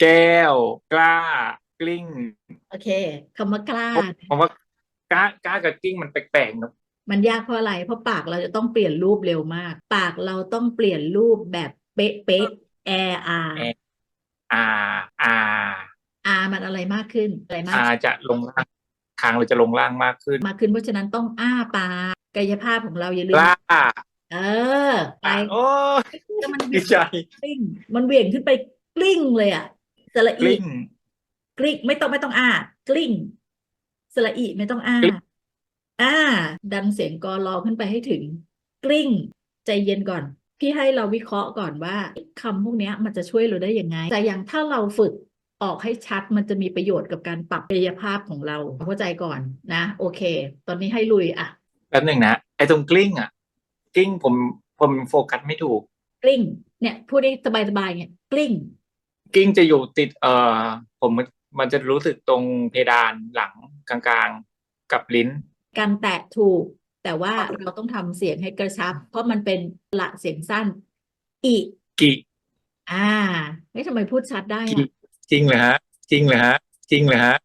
แก้ว กล้ากลิ้งโอเคคำว่ากล้าผมผมว่ากล้ากล้ากับกลิ้งมันแปลกๆเนอะมันยากเพราะอะไร เพราะปากเราจะต้องเปลี่ยนรูปเร็วมาก ปากเราต้องเปลี่ยนรูปแบบเป๊ะเป๊ะแออาอาอาอามันอะไรมากขึ้นอะไรมากอาจะลงล่างทางเราจะลงล่างมากขึ้น มากขึ้นเพราะฉะนั้นต้องอ้าปากกายภาพของเราอย่าลืกมล้าเออ ไปโอ้ยก็มันดีใจกลิ้งมันเหวี่ยงขึ้นไปกลิ้งเลยอะ สระกอีลิ้งกลิ้งไม่ต้องไม่ต้องอ้ากลิ้งสระอีไม่ต้องอ้ากลิ้ง อ่า ดันเสียงกอรอขึ้นไปให้ถึง กลิ้ง ใจเย็นก่อน พี่ให้เราวิเคราะห์ก่อนว่าคำพวกเนี้ยมันจะช่วยเราได้ยังไง แต่อย่างถ้าเราฝึกออกให้ชัดมันจะมีประโยชน์กับการปรับกายภาพของเราเข้าใจก่อนนะ โอเค ตอนนี้ให้ลุยอะ แป๊บหนึ่งนะไอ้ตรงกลิ้งอะกลิ้งผมผมโฟกัสไม่ถูก กลิ้ง เนี่ยพูดได้สบายๆเนี่ยกลิ้ง กลิ้งจะอยู่ติดเอ่อผมมันมันจะรู้สึกตรงเพดานหลังกลางๆกับลิ้น การแตะถูก แต่ว่าเราต้องทำเสียงให้กระชับ เพราะมันเป็นละเสียงสั้น อีกิอ่าไม่ทำไมพูดชัดได้กิอะจริงเหรอฮะ จริงเหรอฮะ จริงเหรอฮะ